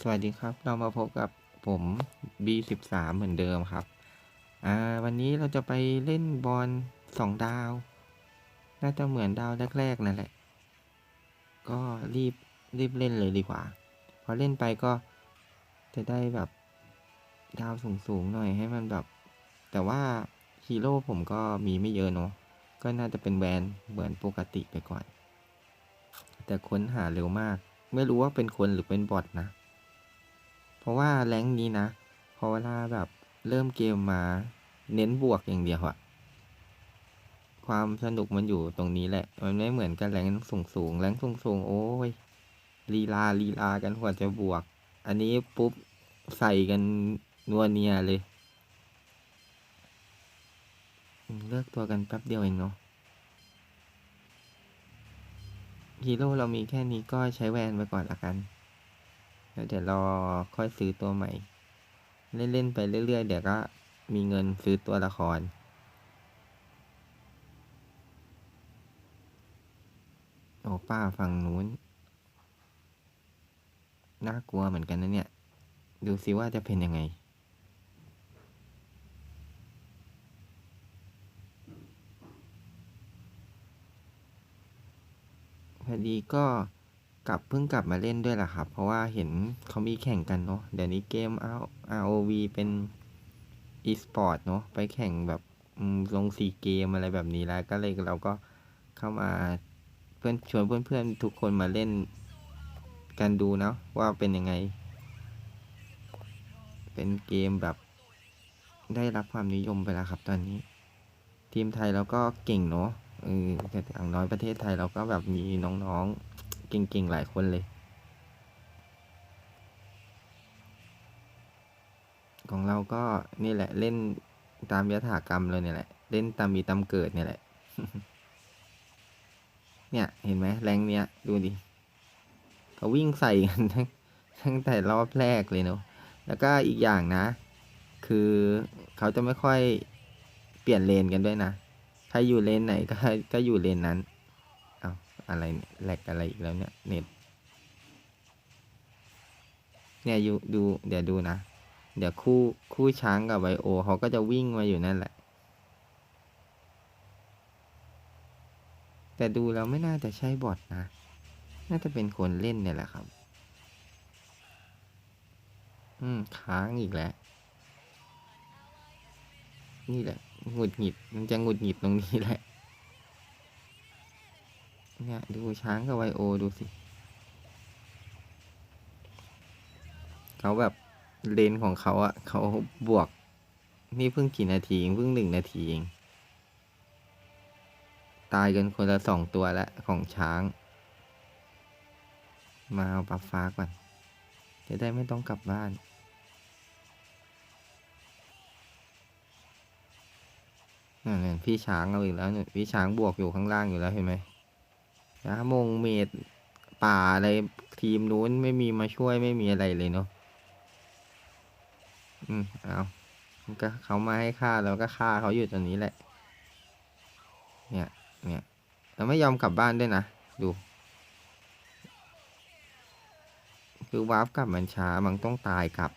สวัสดีครับ เรามาพบกับผม B13 เหมือนเดิมครับ อ่า วันนี้เราจะไปเล่นบอลสองดาว น่าจะเหมือนดาวแรกๆนั่นแหละ ก็รีบรีบเล่นเลยดีกว่า พอเล่นไปก็จะได้แบบดาวสูงๆหน่อยให้มันแบบ แต่ว่าฮีโร่ผมก็มีไม่เยอะเนาะ ก็น่าจะเป็นแวนเหมือนปกติไปก่อน แต่ค้นหาเร็วมาก ไม่รู้ว่าเป็นคนหรือเป็นบอทนะ เพราะว่าแรงนี้นะ พอเวลาแบบเริ่มเกมมาเน้นบวกอย่างเดียวอะความสนุกมันอยู่ตรงนี้แหละ มันไม่เหมือนกับแรงสูงสูงๆแรงสูงสูงๆโอ้ยลีลาลีลากันกว่าจะบวก อันนี้ปุ๊บใส่กันนัวเนียเลย เลือกตัวกันแป๊บเดียวเองเนาะฮีโร่เรามีแค่นี้ก็ใช้แวนไปก่อนละกัน แล้วเดี๋ยวรอค่อยซื้อตัวใหม่ เล่นๆไปเรื่อยๆ เดี๋ยวก็มีเงินซื้อตัวละคร โอ้ป้าฝั่งนู้น น่ากลัวเหมือนกันนะเนี่ย ดูซิว่าจะเป็นยังไงพอดีก็ กลับเพิ่งกลับมาเล่นด้วยล่ะครับ เพราะว่าเห็นเขามีแข่งกันเนาะเดี๋ยวนี้เกม R- ROV เป็น e-sport เนาะไปแข่งแบบลงสีเกมอะไรแบบนี้แล้ว ก็เลยเราก็เข้ามาเพื่อนชวนเพื่อนๆทุกคนมาเล่นกันดูเนาะว่าเป็นยังไง เป็นเกมแบบได้รับความนิยมไปแล้วครับตอนนี้ ทีมไทยเราก็เก่งเนาะเออแต่อย่างน้อยประเทศไทยเราก็แบบมีน้องๆ เก่งๆ หลายคนเลย ของเราก็นี่แหละเล่นตามยถากรรมเลยเนี่ยแหละ เล่นตามมีตามเกิดเนี่ยแหละ เนี่ยเห็นไหมแรงเนี้ยดูดิเขาวิ่งใส่กันทั้งตั้งแต่รอบแรกเลยเนาะ แล้วก็อีกอย่างนะ คือเขาจะไม่ค่อยเปลี่ยนเลนกันด้วยนะ ใครอยู่เลนไหนก็ก็อยู่เลนนั้น อะไรแหลกอะไรอีกแล้วเนี่ยเน็ตเนี่ยอยู่ดูเดี๋ยวดูนะ เดี๋ยวคู่คู่ช้างกับไวโอเขาก็จะวิ่งมาอยู่นั่นแหละ แต่ดูแล้วไม่น่าจะใช่บอทนะ น่าจะเป็นคนเล่นเนี่ยแหละครับ อืมค้างอีกแล้ว นี่แหละหงุดหงิดมันจะหงุดหงิดตรงนี้แหละ เนี่ยดูช้างกับไวโอดูสิ เขาแบบเลนของเขาอะเขาบวก นี่เพิ่งกี่นาทีเองเพิ่งหนึ่งนาทีเอง ตายกันคนละสองตัวแล้วของช้าง มาเอาปับฟ้าก่อน จะได้ไม่ต้องกลับบ้านนั่นพี่ช้างเอาอีกแล้วพี่ช้างบวกอยู่ข้างล่างอยู่แล้วเห็นไหม นะมงเมดป่าอะไรทีมนู้นไม่มีมาช่วยไม่มีอะไรเลยเนาะอืมเอาก็เขามาให้ฆ่าเราก็ฆ่าเขาอยู่ตรงนี้แหละ เนี่ย เนี่ยเราไม่ยอมกลับบ้านด้วยนะ ดู คือวาร์ปกลับมันช้ามันต้องตายกลับ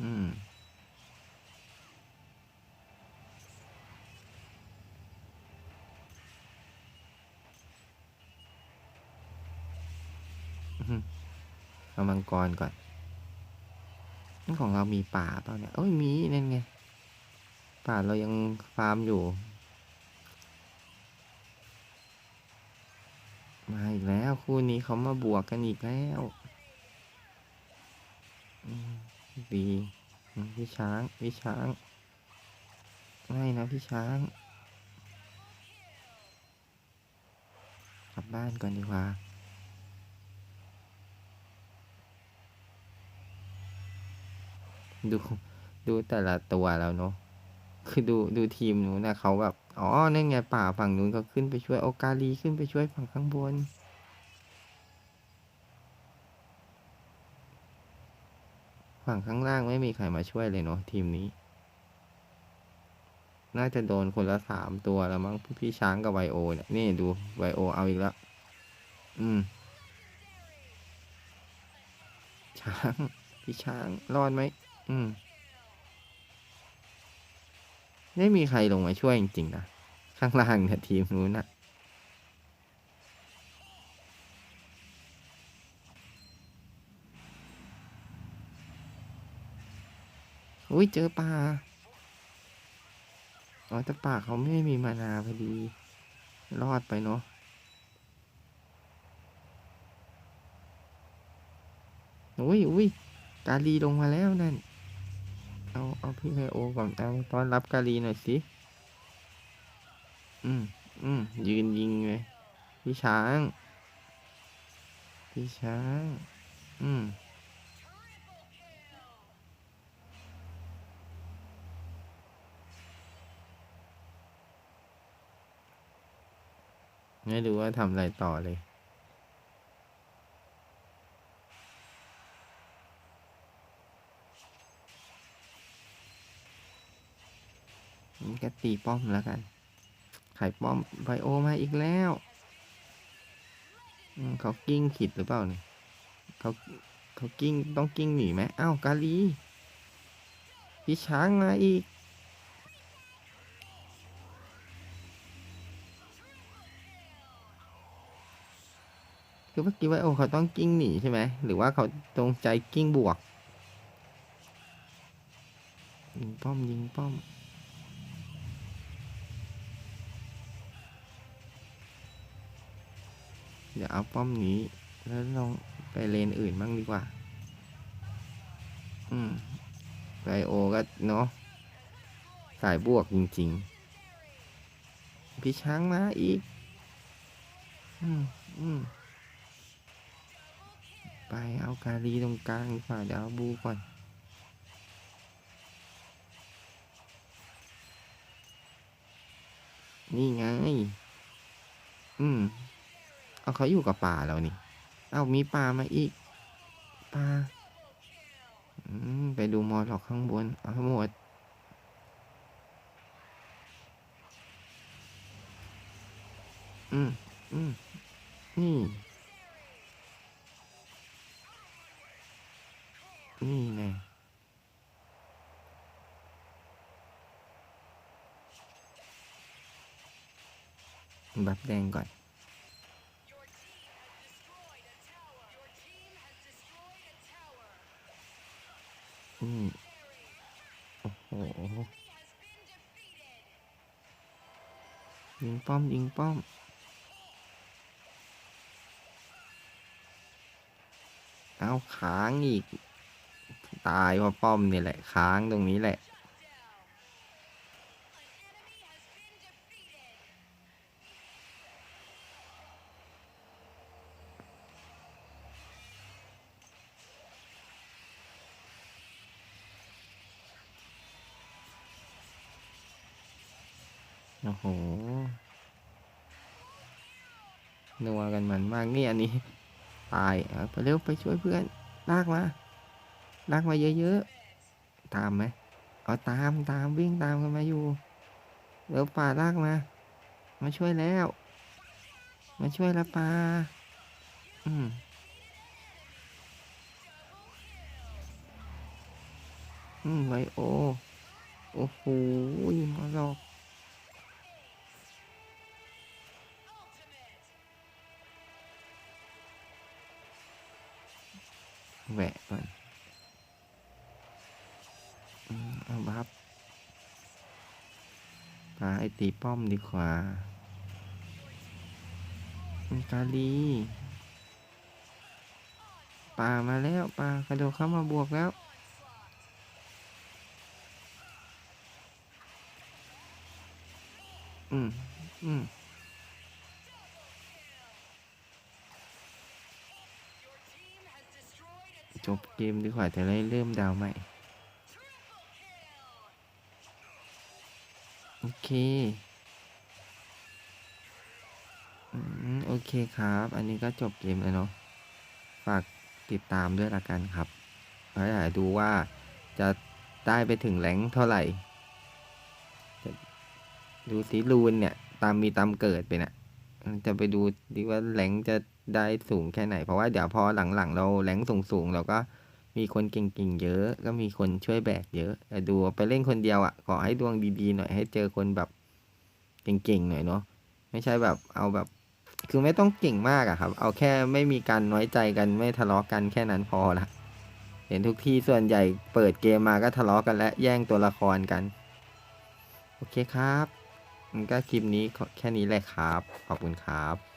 อืม เอามังกรก่อนนี่ของเรามีป่าเปล่าเนี่ยโอ้ยมีนั่นไง ป่าเรายังฟาร์มอยู่ มาอีกแล้วคู่นี้เขามาบวกกันอีกแล้วดีพี่ช้าง พี่ช้างไม่นะพี่ช้าง กลับบ้านก่อนดีกว่า ดูดูแต่ละตัวแล้วเนาะคือดูดูทีมนู้นนะเขาแบบอ๋อนั่นไงป่าฝั่งนู้นเขาขึ้นไปช่วยโอกาลีขึ้นไปช่วยฝั่งข้างบนฝั่งข้างล่างไม่มีใครมาช่วยเลยเนาะทีมนี้ น่าจะโดนคนละสามตัวแล้วมั้งพี่พี่ช้างกับไวโอเนี่ยนี่ดูไวโอเอาอีกแล้วอืม ช้าง พี่ช้างรอดไหม อืม ไม่มีใครลงมาช่วยจริงๆนะ ข้างล่างเนี่ยทีมนู้นนะอุ้ยเจอปลา อ๋อแต่ปลาเขาไม่มีมานาพอดี รอดไปเนาะอุ้ยอุ้ยกาลีลงมาแล้วนั่น เอาเอาพี่ไพโอก่อนเอาต้อนรับกาลีหน่อยสิ อืมอืมยืนยิงเลย พี่ช้าง พี่ช้าง อืมไม่รู้ว่าทำอะไรต่อเลย นี่ก็ตีป้อมแล้วกัน ไข่ป้อมไบโอมาอีกแล้วเขากิ้งขิดหรือเปล่าเนี่ยเขาเขากิ้งต้องกิ้งหนีไหมอ้าวกาลีพี่ช้างมาอีก คือเมื่อกี้ไบโอเขาต้องกิ้งหนีใช่ไหมหรือว่าเขาตรงใจกิ้งบวกยิงป้อมยิงป้อม ดี๋ยวเอาป้อมนี้ แล้วลองไปเลนอื่นบ้างดีกว่า อืมไบโอก็เนาะสายบวกจริงๆ พี่ช้างมาอีก อืมอืมไปเอากาลีตรงกลางดีกว่าเดี๋ยวเอาบูก่อนนี่ไง อืม เอาเขาอยู่กับป่าแล้วนี่ เอามีป่ามาอีกป่าอืมไปดูมอลล็อกข้างบน เอาหมด อืม อืม นี่ นี่ไงบัฟแดงก่อน อืม โอ้โห ยิงป้อม ยิงป้อม เอาค้างอีก ตายเพราะป้อมนี่แหละ ค้างตรงนี้แหละ อ้โหนัวกันมันมากนี่อันนี้ ตายเอาไปเร็วไปช่วยเพื่อนลากมาลากมาเยอะๆ ตามไหมเอาตามตามวิ่งตามกันมาอยู่เร็วป่าลากมา มาช่วยแล้ว มาช่วยละป่าอืมอืมไวโอ โอ้โหมาหลอก แหวะก่อนเอาบัฟปาไอตีป้อมดีกว่าอืมกาลีปลามาแล้วปลากระโดดเข้ามาบวกแล้วอืมอืม จบเกมดีกว่าจะได้เริ่มดาวใหม่ โอเคโอเคครับ อันนี้ก็จบเกมแล้วเนาะ ฝากติดตามด้วยละกันครับแล้วเดี๋ยวดูว่าจะได้ไปถึงแหลงเท่าไหร่ ดูสีรูนเนี่ย ตามมีตามเกิดไปนะจะไปดูดีว่าแหลงจะ ได้สูงแค่ไหน เพราะว่าเดี๋ยวพอหลังๆ เราแหลงสูงๆเราก็มีคนเก่งๆเยอะ ก็มีคนช่วยแบกเยอะแต่ดูไปเล่นคนเดียวอะขอให้ดวงดีๆหน่อยให้เจอคนแบบเก่งๆหน่อยเนาะไม่ใช่แบบเอาแบบ คือไม่ต้องเก่งมากอะครับ เอาแค่ไม่มีการน้อยใจกันไม่ทะเลาะกันแค่นั้นพอละเห็นทุกที่ส่วนใหญ่เปิดเกมมาก็ทะเลาะกันและแย่งตัวละครกัน โอเคครับงั้นก็คลิปนี้แค่นี้แหละครับ ขอบคุณครับ